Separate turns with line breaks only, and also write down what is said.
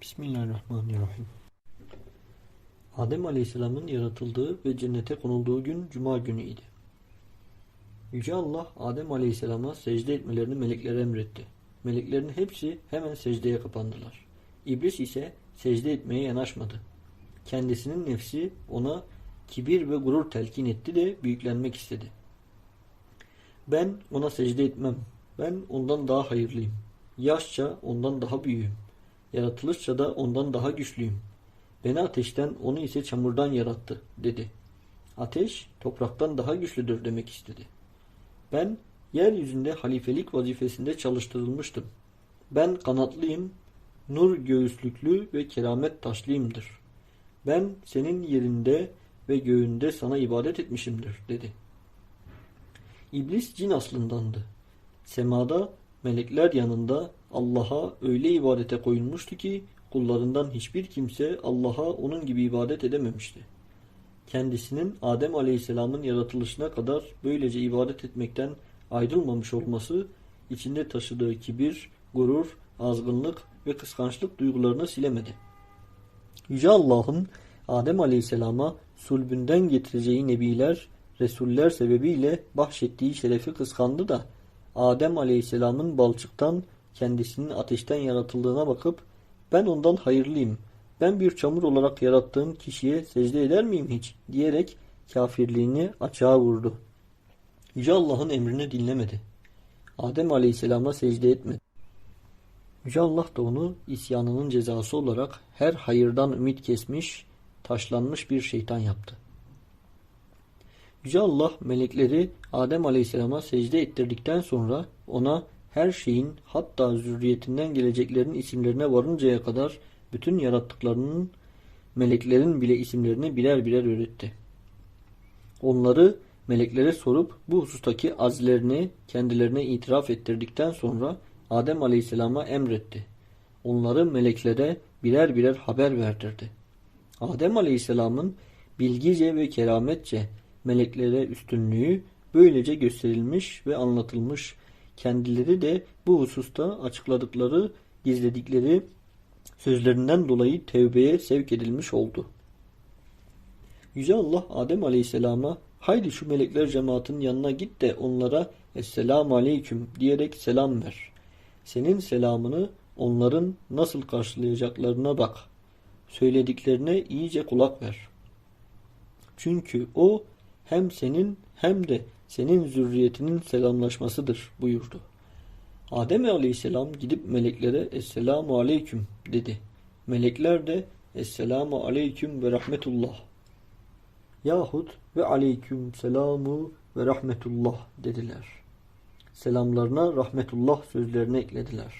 Bismillahirrahmanirrahim. Adem Aleyhisselam'ın yaratıldığı ve cennete konulduğu gün Cuma günüydü. Yüce Allah Adem Aleyhisselam'a secde etmelerini meleklere emretti. Meleklerin hepsi hemen secdeye kapandılar. İblis ise secde etmeye yanaşmadı. Kendisinin nefsi ona kibir ve gurur telkin etti de büyüklenmek istedi. Ben ona secde etmem. Ben ondan daha hayırlıyım. Yaşça ondan daha büyüğüm. Yaratılışça da ondan daha güçlüyüm. Beni ateşten, onu ise çamurdan yarattı, dedi. Ateş, topraktan daha güçlüdür demek istedi. Ben, yeryüzünde halifelik vazifesinde çalıştırılmıştım. Ben kanatlıyım, nur göğüslüklü ve keramet taşlıyımdır. Ben senin yerinde ve göğünde sana ibadet etmişimdir, dedi. İblis cin aslındandı. Semada melekler yanında Allah'a öyle ibadete koyulmuştu ki kullarından hiçbir kimse Allah'a onun gibi ibadet edememişti. Kendisinin Adem Aleyhisselam'ın yaratılışına kadar böylece ibadet etmekten ayrılmamış olması içinde taşıdığı kibir, gurur, azgınlık ve kıskançlık duygularını silemedi. Yüce Allah'ın Adem Aleyhisselam'a sulbünden getireceği nebiler, resuller sebebiyle bahşettiği şerefi kıskandı da Adem Aleyhisselam'ın balçıktan kendisinin ateşten yaratıldığına bakıp ben ondan hayırlıyım. Ben bir çamur olarak yarattığım kişiye secde eder miyim hiç? diyerek kafirliğini açığa vurdu. Yüce Allah'ın emrini dinlemedi. Adem Aleyhisselam'a secde etmedi. Yüce Allah da onu isyanının cezası olarak her hayırdan ümit kesmiş, taşlanmış bir şeytan yaptı. Yüce Allah melekleri Adem Aleyhisselam'a secde ettirdikten sonra ona her şeyin hatta zürriyetinden geleceklerin isimlerine varıncaya kadar bütün yarattıklarının meleklerin bile isimlerini birer birer öğretti. Onları meleklere sorup bu husustaki azlerini kendilerine itiraf ettirdikten sonra Adem Aleyhisselam'a emretti. Onları meleklere birer birer haber verdirdi. Adem Aleyhisselam'ın bilgice ve kerametçe meleklere üstünlüğü böylece gösterilmiş ve anlatılmış. Kendileri de bu hususta açıkladıkları, gizledikleri sözlerinden dolayı tevbeye sevk edilmiş oldu. Yüce Allah Adem Aleyhisselam'a haydi şu melekler cemaatinin yanına git de onlara Esselamu Aleyküm diyerek selam ver. Senin selamını onların nasıl karşılayacaklarına bak. Söylediklerine iyice kulak ver. Çünkü o hem senin hem de senin zürriyetinin selamlaşmasıdır buyurdu. Adem Aleyhisselam gidip meleklere Esselamu Aleyküm dedi. Melekler de Esselamu Aleyküm ve Rahmetullah yahut ve Aleyküm Selamu ve Rahmetullah dediler. Selamlarına rahmetullah sözlerini eklediler.